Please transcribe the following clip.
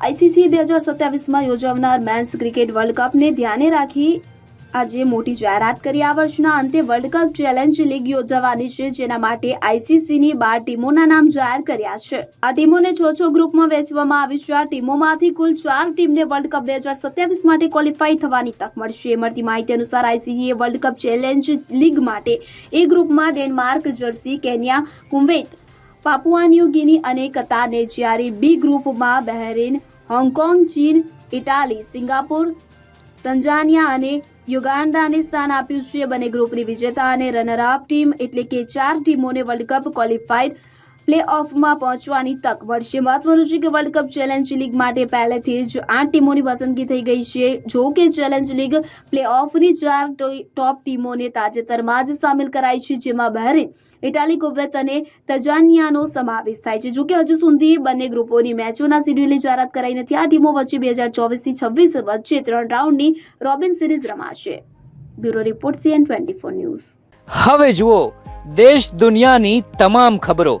ICC બે હજાર સત્યાવીસમાં યોજાનાર મેન્સ ક્રિકેટ વર્લ્ડ કપને ધ્યાને રાખી આજે મોટી જાહેરાત કરી આ વર્ષના અંતે વર્લ્ડ કપ ચેલેન્જ લીગ યોજાવાની છે, જેના માટે આઈસીસીની બાર ટીમોના નામ જાહેર કર્યા છે. આ ટીમોને છ છ ગ્રુપમાં વહેંચવામાં આવી છે. આ ટીમોમાંથી કુલ ચાર ટીમને વર્લ્ડ કપ બે હજાર સત્યાવીસ માટે ક્વોલિફાઈ થવાની તક મળશે. મળતી માહિતી અનુસાર આઈસીસીએ વર્લ્ડ કપ ચેલેન્જ લીગ માટે એ ગ્રુપમાં Denmark, Jersey, Kenya, Kuwait, Papua, New Guinea અને કતારને જ્યારે બી ગ્રુપમાં બહેરીન હોંગકોંગ, ચીન, ઇટાલી, સિંગાપુર, તંજાનિયા અને યુગાન્ડાને સ્થાન આપ્યું છે. બંને ગ્રુપની વિજેતા અને રનર અપ ટીમ એટલે કે ચાર ટીમોને વર્લ્ડ કપ ક્વોલિફાઈડ પ્લે ઓફમાં પહોંચવાની તક મળશે. મહત્વનું છે કે વર્લ્ડ કપ ચેલેન્જ લીગ માટે પહેલેથી જ આઠ ટીમોની પસંદગી થઈ ગઈ છે. જો કે ચેલેન્જ લીગ પ્લે ઓફની ચાર ટોપ ટીમોને તાજેતરમાં જ સામેલ કરાઈ છે, જેમાં બહેરીન, ઇટાલી, કુવેત અને તજાનિયાનો સમાવેશ થાય છે. જોકે હજુ સુધી બંને ગ્રુપોની મેચોના શેડ્યુલની જાહેરાત કરાઈ નથી. આ ટીમો વચ્ચે બે હજાર ચોવીસથી છવ્વીસ વચ્ચે ત્રણ રાઉન્ડની રોબિન સિરીઝ રમાશે. Bureau report CN twenty four news. હવે જુઓ, દેશ દુનિયાની તમામ ખબરો.